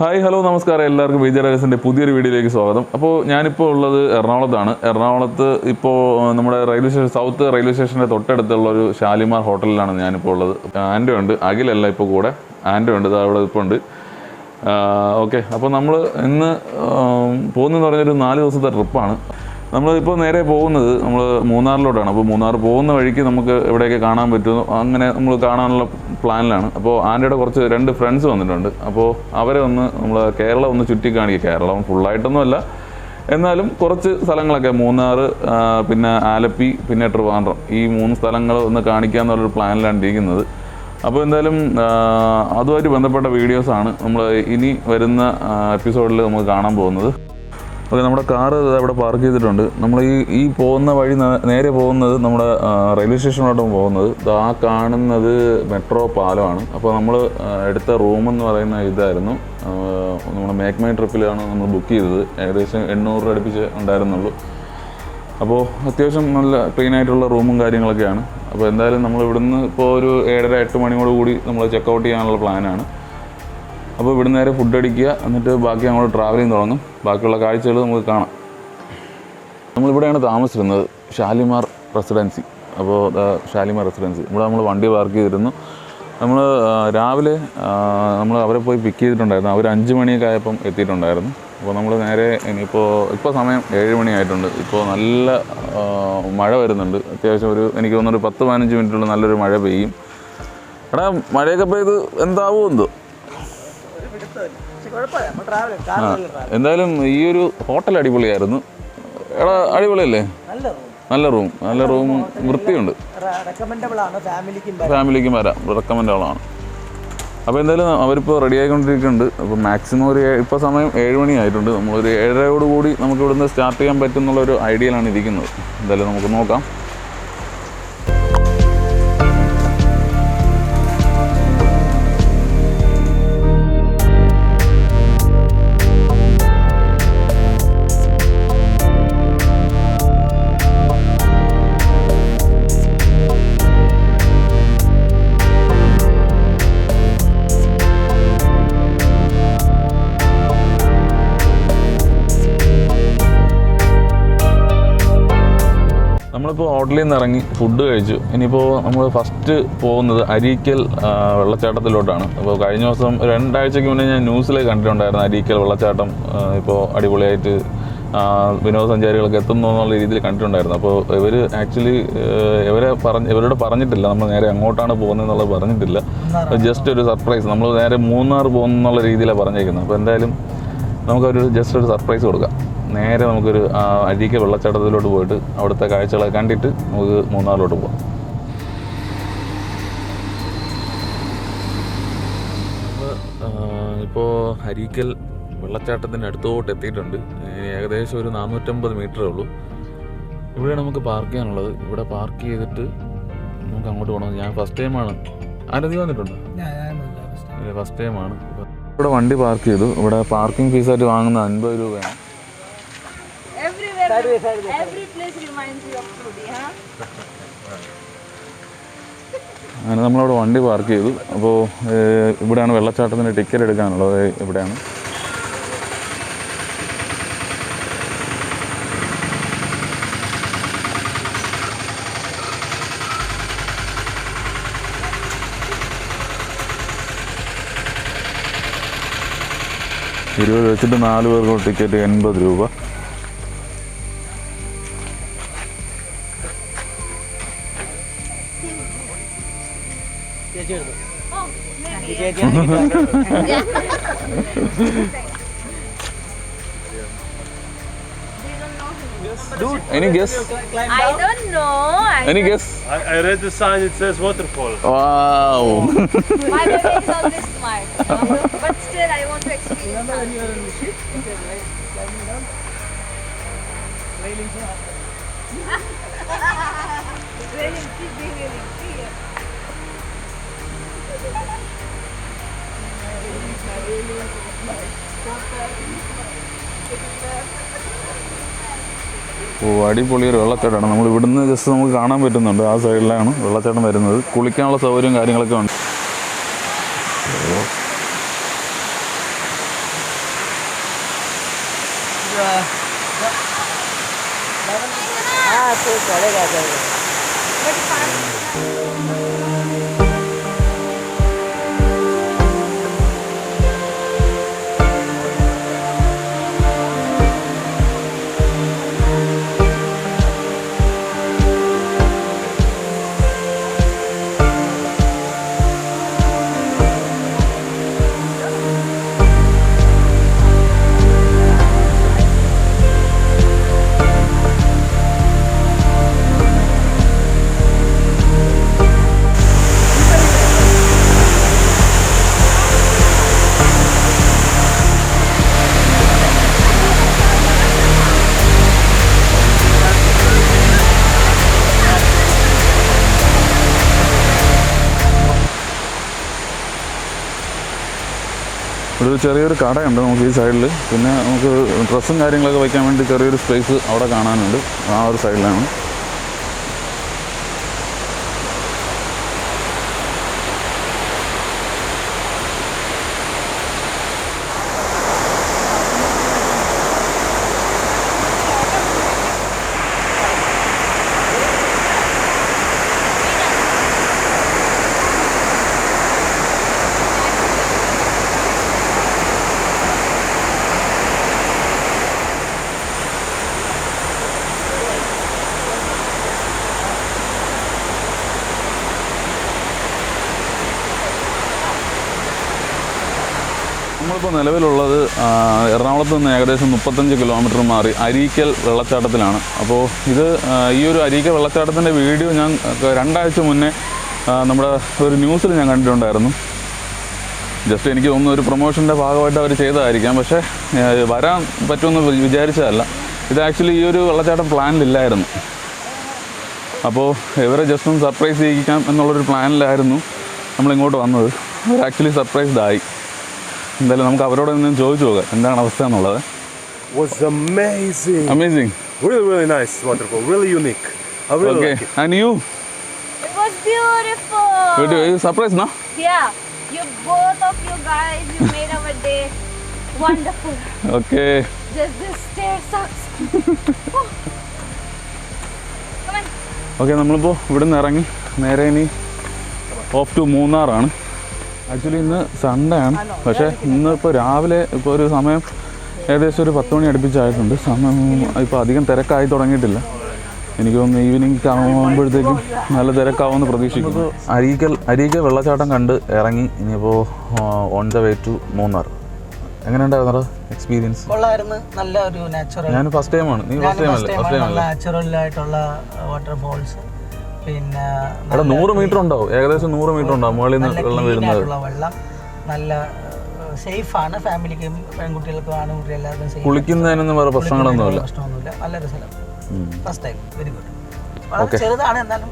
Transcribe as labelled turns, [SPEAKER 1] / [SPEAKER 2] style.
[SPEAKER 1] Hi hello നമസ്കാരം. എല്ലാവർക്കും വിജയ പുതിയൊരു വീഡിയോയിലേക്ക് സ്വാഗതം. അപ്പോൾ ഞാനിപ്പോൾ ഉള്ളത് എറണാകുളത്താണ്. എറണാകുളത്ത് ഇപ്പോൾ നമ്മുടെ റെയിൽവേ സ്റ്റേഷൻ സൗത്ത് റെയിൽവേ സ്റ്റേഷന്റെ തൊട്ടടുത്തുള്ള ഒരു ഷാലിമാർ ഹോട്ടലിലാണ് ഞാനിപ്പോൾ ഉള്ളത്. ആൻഡോ ഉണ്ട്. അഖിലല്ല ഇപ്പോൾ കൂടെ. ആൻഡോ ഉണ്ട്. അവിടെ ഇപ്പോൾ ഉണ്ട്. ഓക്കെ. അപ്പോൾ നമ്മൾ ഇന്ന് പോകുന്നതെന്ന് പറഞ്ഞൊരു നാല് ദിവസത്തെ ട്രിപ്പാണ്. നമ്മളിപ്പോൾ നേരെ പോകുന്നത് നമ്മൾ മൂന്നാറിലോട്ടാണ്. അപ്പോൾ മൂന്നാർ പോകുന്ന വഴിക്ക് നമുക്ക് എവിടെയൊക്കെ കാണാൻ പറ്റുമോ അങ്ങനെ നമ്മൾ കാണാനുള്ള പ്ലാനിലാണ്. അപ്പോൾ ആന്റെയുടെ കുറച്ച് രണ്ട് ഫ്രണ്ട്സ് വന്നിട്ടുണ്ട്. അപ്പോൾ അവരെ ഒന്ന് നമ്മൾ കേരളം ഒന്ന് ചുറ്റിക്കാണിക്കുക കേരളം ഫുള്ളായിട്ടൊന്നുമല്ല. എന്നാലും കുറച്ച് സ്ഥലങ്ങളൊക്കെ മൂന്നാർ പിന്നെ ആലപ്പി പിന്നെ ട്രിവാൻഡ്രം. ഈ മൂന്ന് സ്ഥലങ്ങൾ ഒന്ന് കാണിക്കുക എന്നുള്ളൊരു പ്ലാനിലാണ് ഇരിക്കുന്നത്. അപ്പോൾ എന്തായാലും അതുമായിട്ട് ബന്ധപ്പെട്ട വീഡിയോസാണ് നമ്മൾ ഇനി വരുന്ന എപ്പിസോഡിൽ നമുക്ക് കാണാൻ പോകുന്നത്. ഓക്കെ നമ്മുടെ കാറ് അവിടെ പാർക്ക് ചെയ്തിട്ടുണ്ട്. നമ്മൾ ഈ ഈ പോകുന്ന വഴി നേരെ പോകുന്നത് നമ്മുടെ റെയിൽവേ സ്റ്റേഷനിലോട്ടും പോകുന്നത്. ആ കാണുന്നത് മെട്രോ പാലമാണ്. അപ്പോൾ നമ്മൾ എടുത്ത റൂം എന്ന് പറയുന്ന ഇതായിരുന്നു. നമ്മുടെ മേക്ക് മൈ ട്രിപ്പിലാണ് നമ്മൾ ബുക്ക് ചെയ്തത്. ഏകദേശം എണ്ണൂറ് രൂപ അടുപ്പിച്ച് ഉണ്ടായിരുന്നുള്ളൂ. അപ്പോൾ അത്യാവശ്യം നല്ല ക്ലീൻ ആയിട്ടുള്ള റൂമും കാര്യങ്ങളൊക്കെയാണ്. അപ്പോൾ എന്തായാലും നമ്മൾ ഇവിടുന്ന് ഇപ്പോൾ ഒരു ഏഴര എട്ട് മണിയോട് കൂടി നമ്മൾ ചെക്കൗട്ട് ചെയ്യാനുള്ള പ്ലാനാണ്. അപ്പോൾ ഇവിടെ നേരെ ഫുഡ് അടിക്കുക. എന്നിട്ട് ബാക്കി അങ്ങോട്ട് ചെയ്യാൻ തുടങ്ങും. ബാക്കിയുള്ള കാഴ്ചകൾ നമുക്ക് കാണാം. നമ്മളിവിടെയാണ് താമസിച്ചിരുന്നത് ഷാലിമാർ റെസിഡൻസി. അപ്പോൾ ഷാലിമാർ റെസിഡൻസി. ഇവിടെ നമ്മൾ വണ്ടി പാർക്ക് ചെയ്തിരുന്നു. നമ്മൾ രാവിലെ നമ്മൾ അവരെ പോയി പിക്ക് ചെയ്തിട്ടുണ്ടായിരുന്നു. അവർ അഞ്ച് മണിയൊക്കെ ആയപ്പം എത്തിയിട്ടുണ്ടായിരുന്നു. അപ്പോൾ നമ്മൾ നേരെ ഇനിയിപ്പോൾ ഇപ്പോൾ സമയം ഏഴ് മണിയായിട്ടുണ്ട് ഇപ്പോൾ നല്ല മഴ വരുന്നുണ്ട്. അത്യാവശ്യം ഒരു എനിക്ക് തോന്നുന്നൊരു പത്ത് പതിനഞ്ച് മിനിറ്റുള്ള നല്ലൊരു മഴ പെയ്യും. എടാ മഴയൊക്കെ പെയ്ത് എന്താവുമോ എന്തോ? എന്തായാലും ഈ ഒരു ഹോട്ടൽ അടിപൊളിയായിരുന്നു. എടാ അടിപൊളിയല്ലേ? നല്ല റൂം. നല്ല റൂം. വൃത്തിയുണ്ട്.
[SPEAKER 2] ഫാമിലിക്കും
[SPEAKER 1] വരാം. റെക്കമെൻഡബിളാണ്. അപ്പോൾ എന്തായാലും അവരിപ്പോൾ റെഡി ആയിക്കൊണ്ടിരിക്കുന്നുണ്ട്. അപ്പോൾ മാക്സിമം ഒരു ഇപ്പോൾ സമയം ഏഴ് മണി ആയിട്ടുണ്ട്. നമ്മളൊരു ഏഴരയോടുകൂടി നമുക്ക് ഇവിടുന്ന് സ്റ്റാർട്ട് ചെയ്യാൻ പറ്റും എന്നുള്ളൊരു ഐഡിയയിലാണ് ഇരിക്കുന്നത്. എന്തായാലും നമുക്ക് നോക്കാം. നമ്മളിപ്പോൾ ഹോട്ടലിൽ നിന്ന് ഇറങ്ങി ഫുഡ് കഴിച്ചു. ഇനിയിപ്പോൾ നമ്മൾ ഫസ്റ്റ് പോകുന്നത് അരീക്കൽ വെള്ളച്ചാട്ടത്തിലോട്ടാണ്. അപ്പോൾ കഴിഞ്ഞ ദിവസം രണ്ടാഴ്ചയ്ക്ക് മുന്നേ ഞാൻ ന്യൂസിൽ കണ്ടിട്ടുണ്ടായിരുന്നു അരീക്കൽ വെള്ളച്ചാട്ടം ഇപ്പോൾ അടിപൊളിയായിട്ട് വിനോദസഞ്ചാരികളൊക്കെ എത്തുന്നു എന്നുള്ള രീതിയിൽ കണ്ടിട്ടുണ്ടായിരുന്നു. അപ്പോൾ ഇവർ ആക്ച്വലി ഇവരെ പറഞ്ഞ് ഇവരോട് പറഞ്ഞിട്ടില്ല. നമ്മൾ നേരെ അങ്ങോട്ടാണ് പോകുന്നത് എന്നുള്ളത് പറഞ്ഞിട്ടില്ല ജസ്റ്റ് ഒരു സർപ്രൈസ് നമ്മൾ നേരെ മൂന്നാർ പോകുന്നുള്ള രീതിയിലാണ് പറഞ്ഞേക്കുന്നത്. അപ്പോൾ എന്തായാലും നമുക്കൊരു ജസ്റ്റ് ഒരു സർപ്രൈസ് കൊടുക്കാം. നേരെ നമുക്കൊരു അഴീക്ക വെള്ളച്ചാട്ടത്തിലോട്ട് പോയിട്ട് അവിടുത്തെ കാഴ്ചകളൊക്കെ കണ്ടിട്ട് നമുക്ക് മൂന്നാറിലോട്ട് പോകാം ഇപ്പോൾ ഹരീക്കൽ വെള്ളച്ചാട്ടത്തിന്റെ അടുത്തോട്ട് എത്തിയിട്ടുണ്ട്. ഏകദേശം ഒരു നാനൂറ്റമ്പത് മീറ്ററേ ഉള്ളൂ. ഇവിടെ നമുക്ക് പാർക്ക് ചെയ്യാനുള്ളത്. ഇവിടെ പാർക്ക് ചെയ്തിട്ട് നമുക്ക് അങ്ങോട്ട് പോകണം. ഞാൻ ഫസ്റ്റ് ടൈമാണ് ആരും നീ വന്നിട്ടുണ്ടോ? ഫസ്റ്റ് ടൈമാണ് ഇവിടെ വണ്ടി പാർക്ക് ചെയ്തു. ഇവിടെ പാർക്കിംഗ് ഫീസായിട്ട് വാങ്ങുന്ന അൻപത് രൂപയാണ്.
[SPEAKER 3] Everywhere, every place reminds you of Trudy, huh?
[SPEAKER 1] അങ്ങനെ നമ്മളവിടെ വണ്ടി പാർക്ക് ചെയ്തു. അപ്പോൾ ഇവിടെയാണ് വെള്ളച്ചാട്ടത്തിന്റെ ടിക്കറ്റ് എടുക്കാനുള്ളത്. ഇവിടെയാണ്. ഇരുപത് വെച്ചിട്ട് നാല് പേർക്കുള്ള ടിക്കറ്റ് എൺപത് രൂപ.
[SPEAKER 3] Dude,
[SPEAKER 1] any guess?
[SPEAKER 3] I don't know. I
[SPEAKER 1] Any guess?
[SPEAKER 4] I, I read the sign, it says waterfall.
[SPEAKER 1] Wow.
[SPEAKER 3] My baby is always smart. But still, I want to experience. Railing, keep being railing. See ya.
[SPEAKER 1] ഓ അടിപൊളി ഒരു വെള്ളച്ചാട്ടമാണ്. നമ്മൾ ഇവിടുന്ന് just നമുക്ക് കാണാൻ പറ്റുന്നുണ്ട്. ആ സൈഡിലാണ് വെള്ളച്ചാട്ടം വരുന്നത്. കുളിക്കാനുള്ള സൗകര്യവും കാര്യങ്ങളൊക്കെ ഉണ്ട്. ഓ. ചെറിയൊരു കടയുണ്ട് നമുക്ക് ഈ സൈഡിൽ പിന്നെ നമുക്ക് ഡ്രസ്സും കാര്യങ്ങളൊക്കെ വയ്ക്കാൻ വേണ്ടി ചെറിയൊരു സ്പേസ് അവിടെ കാണാനുണ്ട്. ആ ഒരു സൈഡിലാണ്. നമ്മളിപ്പോൾ നിലവിലുള്ളത് എറണാകുളത്ത് നിന്ന് ഏകദേശം മുപ്പത്തഞ്ച് കിലോമീറ്റർ മാറി അരീക്കൽ വെള്ളച്ചാട്ടത്തിലാണ്. അപ്പോൾ ഇത് ഈ ഒരു അരീക്കൽ വെള്ളച്ചാട്ടത്തിന്റെ വീഡിയോ ഞാൻ രണ്ടാഴ്ച മുന്നേ നമ്മുടെ ഒരു ന്യൂസിൽ ഞാൻ കണ്ടിട്ടുണ്ടായിരുന്നു. ജസ്റ്റ് എനിക്ക് തോന്നുന്നു ഒരു പ്രൊമോഷന്റെ ഭാഗമായിട്ട് അവർ ചെയ്തതായിരിക്കാം. പക്ഷേ വരാൻ പറ്റുമെന്ന് വിചാരിച്ചതല്ല. ഇത് ആക്ച്വലി ഈ ഒരു വെള്ളച്ചാട്ടം പ്ലാനിലില്ലായിരുന്നു. അപ്പോൾ ഇവരെ ജസ്റ്റ് ഒന്ന് സർപ്രൈസ് ചെയ്യിക്കാം എന്നുള്ളൊരു പ്ലാനിലായിരുന്നു നമ്മളിങ്ങോട്ട് വന്നത്. അവർ ആക്ച്വലി സർപ്രൈസ്ഡ് ആയി എന്തായാലും നമുക്ക് അവരോട് നിന്ന് ചോദിച്ചു നോക്കാം. എന്താണ് അവസ്ഥ എന്നുള്ളത്? നമ്മളിപ്പോ ഇവിടുന്ന് ഇറങ്ങി. നേരെ ഇനി ഓഫ് ടു മൂന്നാറാണ് ആക്ച്വലി ഇന്ന് സൺഡേ ആണ്. പക്ഷേ ഇന്നിപ്പോൾ രാവിലെ ഇപ്പോൾ ഒരു സമയം ഏകദേശം ഒരു പത്ത് മണി അടുപ്പിച്ചായിട്ടുണ്ട്. സമയം ഇപ്പോൾ അധികം തിരക്കായി തുടങ്ങിയിട്ടില്ല. എനിക്ക് തോന്നുന്നു ഈവനിങ് ആകുമ്പോഴത്തേക്കും നല്ല തിരക്കാവുമെന്ന് പ്രതീക്ഷിക്കുന്നു. അരീക്കൽ അരീക്കൽ വെള്ളച്ചാട്ടം കണ്ട് ഇറങ്ങി. ഇനിയിപ്പോൾ on the way to Munnar. എങ്ങനെയുണ്ടായിരുന്നു എക്സ്പീരിയൻസ്
[SPEAKER 2] കൊള്ളായിരുന്നു. നല്ല ഒരു നാച്ചുറൽ
[SPEAKER 1] ഞാൻ ഫസ്റ്റ് ടൈമാണ് നീ ഫസ്റ്റ് ടൈം അല്ലേ? ഫസ്റ്റ് ടൈം
[SPEAKER 2] നാച്ചുറൽ ആയിട്ടുള്ള വാട്ടർഫോൾസ് പിന്നെ
[SPEAKER 1] അവിടെ നൂറ് മീറ്റർ ഉണ്ടാവും ഏകദേശം നൂറ് മീറ്റർ ഉണ്ടാവും മുകളിൽ നിന്ന് വെള്ളം
[SPEAKER 2] വരുന്നത്? വെള്ളം. നല്ല സേഫ് ആണ്. ഫാമിലിക്കും പെൺകുട്ടികൾക്കും ആൺകുട്ടി എല്ലാവർക്കും ആണ്.
[SPEAKER 1] കുളിക്കുന്നതിനൊന്നും വേറെ പ്രശ്നങ്ങളൊന്നുമില്ല.
[SPEAKER 2] പ്രശ്നമൊന്നുമില്ല. നല്ലൊരു സ്ഥലം. ഫസ്റ്റ് ടൈം വെരി ഗുഡ് വളരെ ചെറുതാണ് എന്നാലും